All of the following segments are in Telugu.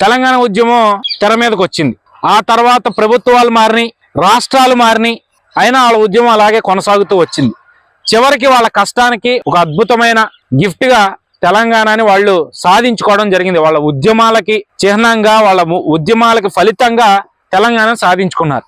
తెలంగాణ ఉద్యమం తెర మీదకి వచ్చింది. ఆ తర్వాత ప్రభుత్వాలు మారినాయి రాష్ట్రాలు మారినాయి. అయినా వాళ్ళ ఉద్యమం అలాగే కొనసాగుతూ వచ్చింది. చివరికి వాళ్ళ కష్టానికి ఒక అద్భుతమైన గిఫ్ట్గా తెలంగాణని వాళ్ళు సాధించుకోవడం జరిగింది. వాళ్ళ ఉద్యమాలకి చిహ్నంగా వాళ్ళ ము- ఉద్యమాలకి ఫలితంగా తెలంగాణ సాధించుకున్నారు.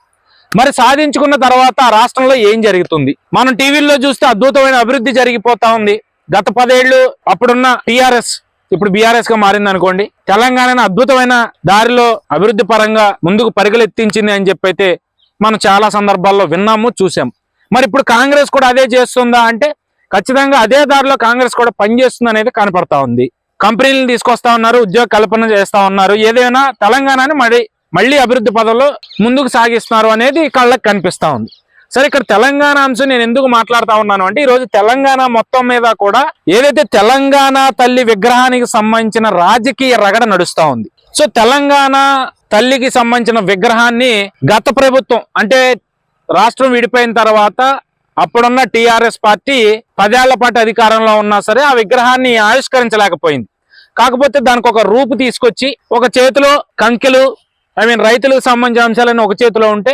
మరి సాధించుకున్న తర్వాత రాష్ట్రంలో ఏం జరుగుతుంది? మనం టీవీల్లో చూస్తే అద్భుతమైన అభివృద్ధి జరిగిపోతా ఉంది. గత పదేళ్ళు అప్పుడున్న టిఆర్ఎస్ ఇప్పుడు బీఆర్ఎస్గా మారింది అనుకోండి తెలంగాణను అద్భుతమైన దారిలో అభివృద్ధి పరంగా ముందుకు పరిగెలెత్తించింది అని చెప్పైతే మనం చాలా సందర్భాల్లో విన్నాము చూసాము మరి ఇప్పుడు కాంగ్రెస్ కూడా అదే చేస్తుందా అంటే ఖచ్చితంగా అదే దారిలో కాంగ్రెస్ కూడా పనిచేస్తుంది అనేది కనపడతా ఉంది. కంపెనీలను తీసుకొస్తా ఉన్నారు ఉద్యోగ కల్పన చేస్తా ఉన్నారు ఏదైనా తెలంగాణని మళ్ళీ మళ్ళీ అభివృద్ధి పదంలో ముందుకు సాగిస్తున్నారు అనేది కళ్ళకు కనిపిస్తా ఉంది. సరే ఇక్కడ తెలంగాణ అంశం నేను ఎందుకు మాట్లాడుతా ఉన్నాను అంటే ఈ రోజు తెలంగాణ మొత్తం మీద కూడా ఏదైతే తెలంగాణ తల్లి విగ్రహానికి సంబంధించిన రాజకీయ రగడ నడుస్తా ఉంది. సో తెలంగాణ తల్లికి సంబంధించిన విగ్రహాన్ని గత ప్రభుత్వం అంటే రాష్ట్రం విడిపోయిన తర్వాత అప్పుడున్న టీఆర్ఎస్ పార్టీ పదేళ్ళ పాటు అధికారంలో ఉన్నా సరే ఆ విగ్రహాన్ని ఆవిష్కరించలేకపోయింది. కాకపోతే దానికి ఒక రూపు తీసుకొచ్చి ఒక చేతిలో కంకెలు ఐ మీన్ రైతులకు సంబంధించిన అంశాలను ఒక చేతిలో ఉంటే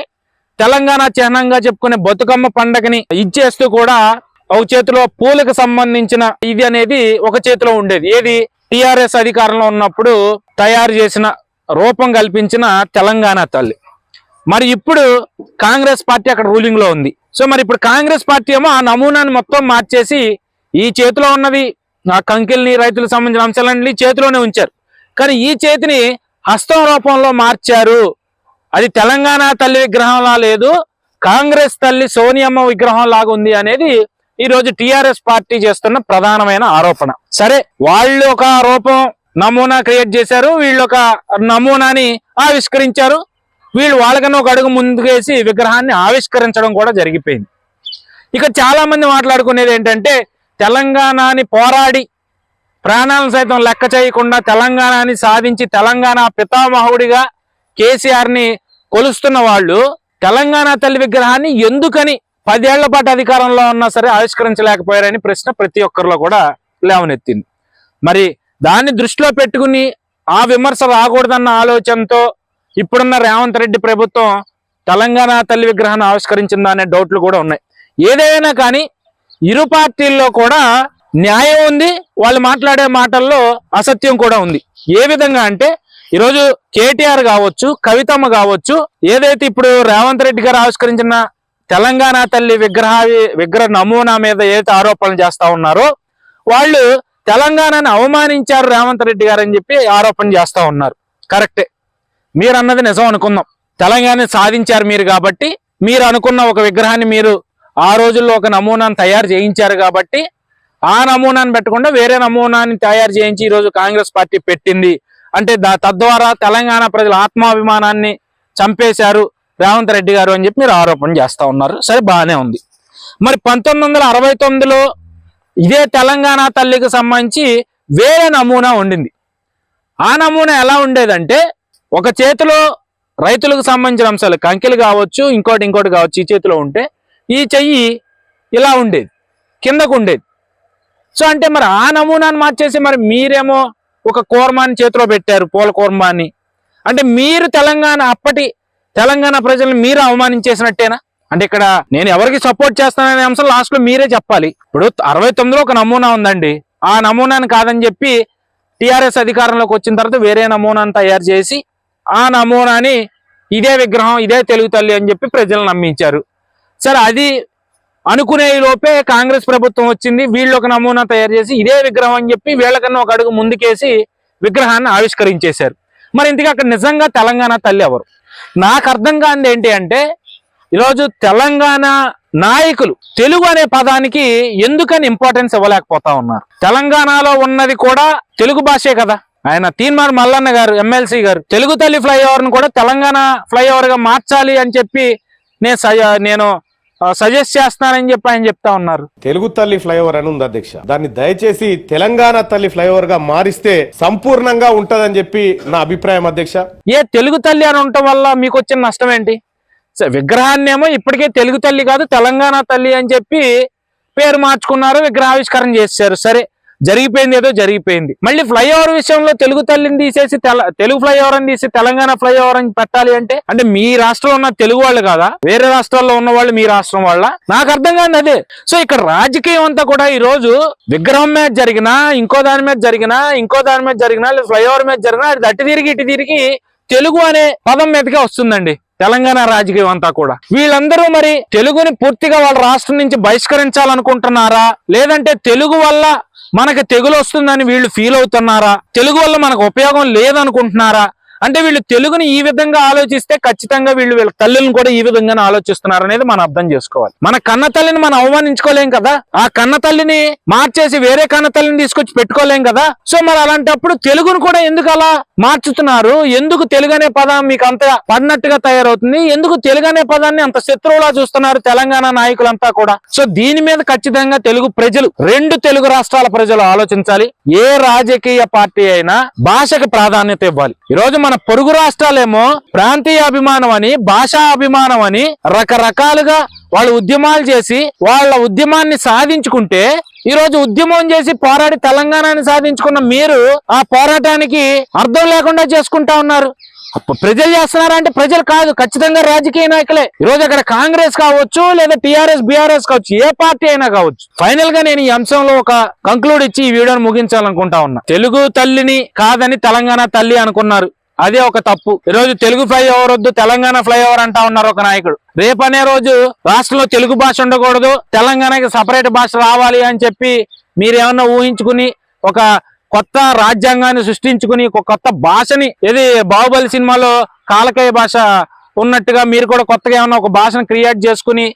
తెలంగాణ చిహ్నంగా చెప్పుకునే బతుకమ్మ పండగని ఇచ్చేస్తూ కూడా ఒక చేతిలో పూలకు సంబంధించిన ఇది అనేది ఒక చేతిలో ఉండేది. ఏది? టిఆర్ఎస్ అధికారంలో ఉన్నప్పుడు తయారు చేసిన రూపం కల్పించిన తెలంగాణ తల్లి. మరి ఇప్పుడు కాంగ్రెస్ పార్టీ అక్కడ రూలింగ్లో ఉంది. సో మరి ఇప్పుడు కాంగ్రెస్ పార్టీ ఏమో ఆ నమూనాని మొత్తం మార్చేసి ఈ చేతిలో ఉన్నది ఆ కంకిల్ని రైతులకు సంబంధించిన అంశాలన్నీ చేతిలోనే ఉంచారు. కానీ ఈ చేతిని హస్తం రూపంలో మార్చారు అది తెలంగాణ తల్లి విగ్రహంలా లేదు కాంగ్రెస్ తల్లి సోనియమ్మ విగ్రహం లాగా ఉంది అనేది ఈ రోజు టిఆర్ఎస్ పార్టీ చేస్తున్న ప్రధానమైన ఆరోపణ. సరే వాళ్ళు ఒక రూపం నమూనా క్రియేట్ చేశారు వీళ్ళు ఒక నమూనాని ఆవిష్కరించారు వీళ్ళు వాళ్ళకన్నా ఒక అడుగు ముందుకేసి విగ్రహాన్ని ఆవిష్కరించడం కూడా జరిగిపోయింది. ఇక చాలా మంది మాట్లాడుకునేది ఏంటంటే తెలంగాణని పోరాడి ప్రాణాలను సైతం లెక్క చేయకుండా తెలంగాణని సాధించి తెలంగాణ పితామహుడిగా కేసీఆర్ని కొలుస్తున్న వాళ్ళు తెలంగాణ తల్లి విగ్రహాన్ని ఎందుకని పదేళ్ళ పాటు అధికారంలో ఉన్నా సరే ఆవిష్కరించలేకపోయారని ప్రశ్న ప్రతి ఒక్కరిలో కూడా లేవనెత్తింది. మరి దాన్ని దృష్టిలో పెట్టుకుని ఆ విమర్శ రాకూడదన్న ఆలోచనతో ఇప్పుడున్న రేవంత్ రెడ్డి ప్రభుత్వం తెలంగాణ తల్లి విగ్రహాన్ని ఆవిష్కరించిందా అనే డౌట్లు కూడా ఉన్నాయి. ఏదైనా కానీ ఇరు పార్టీల్లో కూడా న్యాయం ఉంది వాళ్ళు మాట్లాడే మాటల్లో అసత్యం కూడా ఉంది. ఏ విధంగా అంటే ఈరోజు కేటీఆర్ కావచ్చు కవితమ్మ కావచ్చు ఏదైతే ఇప్పుడు రేవంత్ రెడ్డి గారు ఆవిష్కరించిన తెలంగాణ తల్లి విగ్రహ విగ్రహ నమూనా మీద ఏదైతే ఆరోపణలు చేస్తా ఉన్నారో వాళ్ళు తెలంగాణను అవమానించారు రేవంత్ రెడ్డి గారు అని చెప్పి ఆరోపణ చేస్తా ఉన్నారు. కరెక్టే. మీరు అన్నది నిజం అనుకుందాం. తెలంగాణ సాధించారు మీరు కాబట్టి మీరు అనుకున్న ఒక విగ్రహాన్ని మీరు ఆ రోజుల్లో ఒక నమూనాను తయారు చేయించారు కాబట్టి ఆ నమూనాను పెట్టకుండా వేరే నమూనాని తయారు చేయించి ఈరోజు కాంగ్రెస్ పార్టీ పెట్టింది అంటే దా- తద్వారా తెలంగాణ ప్రజల ఆత్మాభిమానాన్ని చంపేశారు రేవంత్ రెడ్డి గారు అని చెప్పి మీరు ఆరోపణ చేస్తూ ఉన్నారు. సరే బాగానే ఉంది. మరి పంతొమ్మిది వందల అరవై తొమ్మిదిలో ఇదే తెలంగాణ తల్లికి సంబంధించి వేరే నమూనా ఉండింది. ఆ నమూనా ఎలా ఉండేదంటే ఒక చేతిలో రైతులకు సంబంధించిన అంశాలు కంకెలు కావచ్చు ఇంకోటి ఇంకోటి కావచ్చు ఈ చేతిలో ఉంటే ఈ చెయ్యి ఇలా ఉండేది కిందకు ఉండేది. సో అంటే మరి ఆ నమూనాను మార్చేసి మరి మీరేమో ఒక కోర్మాని చేతిలో పెట్టారు పూల కోర్మాన్ని. అంటే మీరు తెలంగాణ అప్పటి తెలంగాణ ప్రజల్ని మీరు అవమానించేసినట్టేనా? అంటే ఇక్కడ నేను ఎవరికి సపోర్ట్ చేస్తాననే అంశం లాస్ట్లో మీరే చెప్పాలి. ఇప్పుడు అరవై తొమ్మిదిలో ఒక నమూనా ఉందండి. ఆ నమూనాని కాదని చెప్పి టిఆర్ఎస్ అధికారంలోకి వచ్చిన తర్వాత వేరే నమూనాను తయారు చేసి ఆ నమూనాని ఇదే విగ్రహం ఇదే తెలుగు తల్లి అని చెప్పి ప్రజలు నమ్మించారు. సరే అది అనుకునే లోపే కాంగ్రెస్ ప్రభుత్వం వచ్చింది. వీళ్ళు ఒక నమూనా తయారు చేసి ఇదే విగ్రహం అని చెప్పి వీళ్ళకన్నా ఒక అడుగు ముందుకేసి విగ్రహాన్ని ఆవిష్కరించేశారు. మరి ఇంతకీ అక్కడ నిజంగా తెలంగాణ తల్లి ఎవరు? నాకు అర్థం కానిది ఏంటి అంటే ఈరోజు తెలంగాణ నాయకులు తెలుగు అనే పదానికి ఎందుకని ఇంపార్టెన్స్ ఇవ్వలేకపోతా ఉన్నారు? తెలంగాణలో ఉన్నది కూడా తెలుగు భాషే కదా. ఆయన తీన్మార్ మల్లన్న గారు ఎమ్మెల్సీ గారు తెలుగు తల్లి ఫ్లైఓవర్ను కూడా తెలంగాణ ఫ్లైఓవర్గా మార్చాలి అని చెప్పి నేను నేను సజెస్ట్ చేస్తానని చెప్పి ఆయన చెప్తా ఉన్నారు. తెలుగు తల్లి ఫ్లైఓవర్ అని ఉంది అధ్యక్ష. దాన్ని దయచేసి తెలంగాణ తల్లి ఫ్లైఓవర్గా మారిస్తే సంపూర్ణంగా ఉంటదని చెప్పి నా అభిప్రాయం అధ్యక్ష. ఏ తెలుగు తల్లి అని ఉండటం వల్ల మీకు వచ్చిన నష్టం ఏంటి? విగ్రహాన్ని ఏమో ఇప్పటికే తెలుగు తల్లి కాదు తెలంగాణ తల్లి అని చెప్పి పేరు మార్చుకున్నారు విగ్రహావిష్కరణ చేశారు. సరే జరిగిపోయింది ఏదో జరిగిపోయింది. మళ్ళీ ఫ్లైఓవర్ విషయంలో తెలుగు తల్లిని తీసేసి తెల తెలుగు ఫ్లైఓవర్ అని తీసి తెలంగాణ ఫ్లైఓవర్ అని పెట్టాలి అంటే అంటే మీ రాష్ట్రంలో ఉన్న తెలుగు వాళ్ళు కదా? వేరే రాష్ట్రాల్లో ఉన్న వాళ్ళు మీ రాష్ట్రం వాళ్ళ? నాకు అర్థం కాదు అదే. సో ఇక్కడ రాజకీయం అంతా కూడా ఈ రోజు విగ్రహం మీద జరిగినా ఇంకో దాని మీద జరిగినా ఇంకో దాని మీద జరిగినా లేదా ఫ్లైఓవర్ మీద జరిగినా అది అటు తిరిగి ఇటు తిరిగి తెలుగు అనే పదం మీదకే వస్తుందండి. తెలంగాణ రాజకీయం అంతా కూడా. వీళ్ళందరూ మరి తెలుగుని పూర్తిగా వాళ్ళ రాష్ట్రం నుంచి బహిష్కరించాలనుకుంటున్నారా? లేదంటే తెలుగు వల్ల మనకి తెగులు వస్తుందని వీళ్ళు ఫీల్ అవుతున్నారా? తెలుగు వల్ల మనకు ఉపయోగం లేదనుకుంటున్నారా? అంటే వీళ్ళు తెలుగుని ఈ విధంగా ఆలోచిస్తే ఖచ్చితంగా వీళ్ళు వీళ్ళ తల్లులను కూడా ఈ విధంగానే ఆలోచిస్తున్నారు అనేది మనం అర్థం చేసుకోవాలి. మన కన్న తల్లిని మనం అవమానించుకోలేం కదా? ఆ కన్న తల్లిని మార్చేసి వేరే కన్న తల్లిని తీసుకొచ్చి పెట్టుకోలేం కదా? సో మరి అలాంటప్పుడు తెలుగును కూడా ఎందుకు అలా మార్చుతున్నారు. ఎందుకు తెలుగు అనే పదం మీకు అంత పడినట్టుగా తయారవుతుంది? ఎందుకు తెలుగు అనే పదాన్ని అంత శత్రువులా చూస్తున్నారు తెలంగాణ నాయకులంతా కూడా? సో దీని మీద ఖచ్చితంగా తెలుగు ప్రజలు రెండు తెలుగు రాష్ట్రాల ప్రజలు ఆలోచించాలి. ఏ రాజకీయ పార్టీ అయినా భాషకు ప్రాధాన్యత ఇవ్వాలి. ఈ రోజు మన పొరుగు రాష్ట్రాలేమో ప్రాంతీయ అభిమానం అని భాషా అభిమానం అని రకరకాలుగా వాళ్ళు ఉద్యమాలు చేసి వాళ్ళ ఉద్యమాన్ని సాధించుకుంటే ఈ రోజు ఉద్యమం చేసి పోరాడి తెలంగాణని సాధించుకున్న మీరు ఆ పోరాటానికి అర్థం లేకుండా చేసుకుంటా ఉన్నారు. ప్రజలు ప్రజలు చేస్తున్నారంటే ప్రజలు కాదు ఖచ్చితంగా రాజకీయ నాయకులే. ఈ రోజు అక్కడ కాంగ్రెస్ కావచ్చు లేదా టిఆర్ఎస్ బిఆర్ఎస్ కావచ్చు ఏ పార్టీ అయినా కావచ్చు. ఫైనల్గా నేను ఈ అంశంలో ఒక కంక్లూడ్ ఇచ్చి ఈ వీడియోను ముగించాలనుకుంటా ఉన్నా. తెలుగు తల్లిని కాదని తెలంగాణ తల్లి అనుకున్నారు. అదే ఒక తప్పు. ఈరోజు తెలుగు ఫ్లైఓవర్ వద్దు తెలంగాణ ఫ్లైఓవర్ అంటా ఉన్నారు ఒక నాయకుడు. రేపు అనే రోజు రాష్ట్రంలో తెలుగు భాష ఉండకూడదు తెలంగాణకి సపరేట్ భాష రావాలి అని చెప్పి మీరేమన్నా ఊహించుకుని ఒక కొత్త రాజ్యాంగాన్ని సృష్టించుకుని ఒక కొత్త భాషని ఏది బాహుబలి సినిమాలో కాలకయ భాష ఉన్నట్టుగా మీరు కూడా కొత్తగా ఏమన్నా ఒక భాషను క్రియేట్ చేసుకుని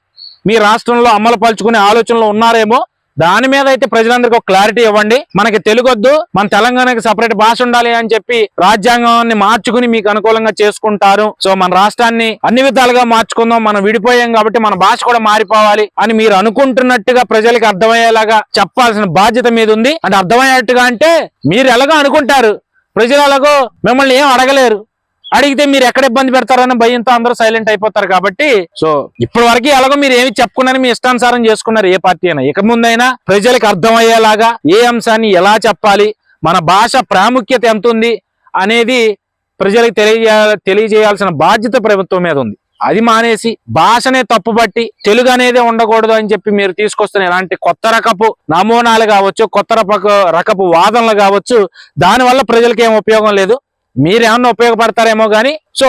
మీ రాష్ట్రంలో అమలు పలుచుకునే ఆలోచనలో ఉన్నారేమో దాని మీద అయితే ప్రజలందరికీ ఒక క్లారిటీ ఇవ్వండి. మనకి తెలుగొద్దు మన తెలంగాణకి సపరేట్ భాష ఉండాలి అని చెప్పి రాజ్యాంగాన్ని మార్చుకుని మీకు అనుకూలంగా చేసుకుంటారు. సో మన రాష్ట్రాన్ని అన్ని విధాలుగా మార్చుకుందాం మనం విడిపోయాం కాబట్టి మన భాష కూడా మారిపోవాలి అని మీరు అనుకుంటున్నట్టుగా ప్రజలకు అర్థమయ్యేలాగా చెప్పాల్సిన బాధ్యత మీద ఉంది. అంటే అర్థమయ్యేట్టుగా అంటే మీరు ఎలాగో అనుకుంటారు. ప్రజలు ఎలాగో మిమ్మల్ని ఏం అడగలేరు. అడిగితే మీరు ఎక్కడ ఇబ్బంది పెడతారని భయంతో అందరూ సైలెంట్ అయిపోతారు కాబట్టి సో ఇప్పటి వరకు ఎలాగో మీరు ఏమి చెప్పుకున్నారు మీ ఇష్టానుసారం చేసుకున్నారు ఏ పార్టీ అయినా. ఇక ముందైనా ప్రజలకు అర్థమయ్యేలాగా ఏ అంశాన్ని ఎలా చెప్పాలి మన భాష ప్రాముఖ్యత ఎంత ఉంది అనేది ప్రజలకు తెలియజే తెలియజేయాల్సిన బాధ్యత ప్రభుత్వం మీద ఉంది. అది మానేసి భాషనే తప్పుపట్టి తెలుగు అనేది ఉండకూడదు అని చెప్పి మీరు తీసుకొస్తున్న ఇలాంటి కొత్త రకపు నమూనాలు కావచ్చు కొత్త రకపు రకపు వాదనలు కావచ్చు దానివల్ల ప్రజలకు ఏం ఉపయోగం లేదు. మీరేమన్నా ఉపయోగపడతారేమో కానీ సో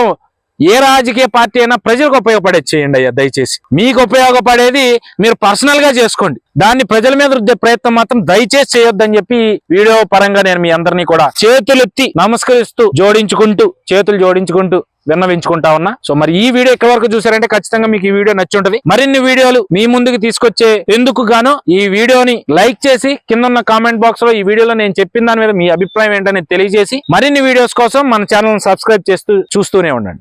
ఏ రాజకీయ పార్టీ అయినా ప్రజలకు ఉపయోగపడేది చేయండి అయ్యా దయచేసి. మీకు ఉపయోగపడేది మీరు పర్సనల్గా చేసుకోండి. దాన్ని ప్రజల మీద రుద్దే ప్రయత్నం మాత్రం దయచేసి చేయొద్దని చెప్పి వీడియో పరంగా నేను మీ అందరినీ కూడా చేతులెత్తి నమస్కరిస్తూ జోడించుకుంటూ చేతులు జోడించుకుంటూ విన్నవించుకుంటా ఉన్నా. సో మరి ఈ వీడియో ఎక్కడి వరకు చూసారంటే ఖచ్చితంగా మీకు ఈ వీడియో నచ్చి ఉంటుంది మరిన్ని వీడియోలు మీ ముందుకు తీసుకొచ్చే ఎందుకు గాను ఈ వీడియోని లైక్ చేసి కింద ఉన్న కామెంట్ బాక్స్లో ఈ వీడియోలో నేను చెప్పిన దాని మీద మీ అభిప్రాయం ఏంటనేది తెలియజేసి మరిన్ని వీడియోస్ కోసం మన ఛానల్ సబ్స్క్రైబ్ చేస్తూ చూస్తూనే ఉండండి.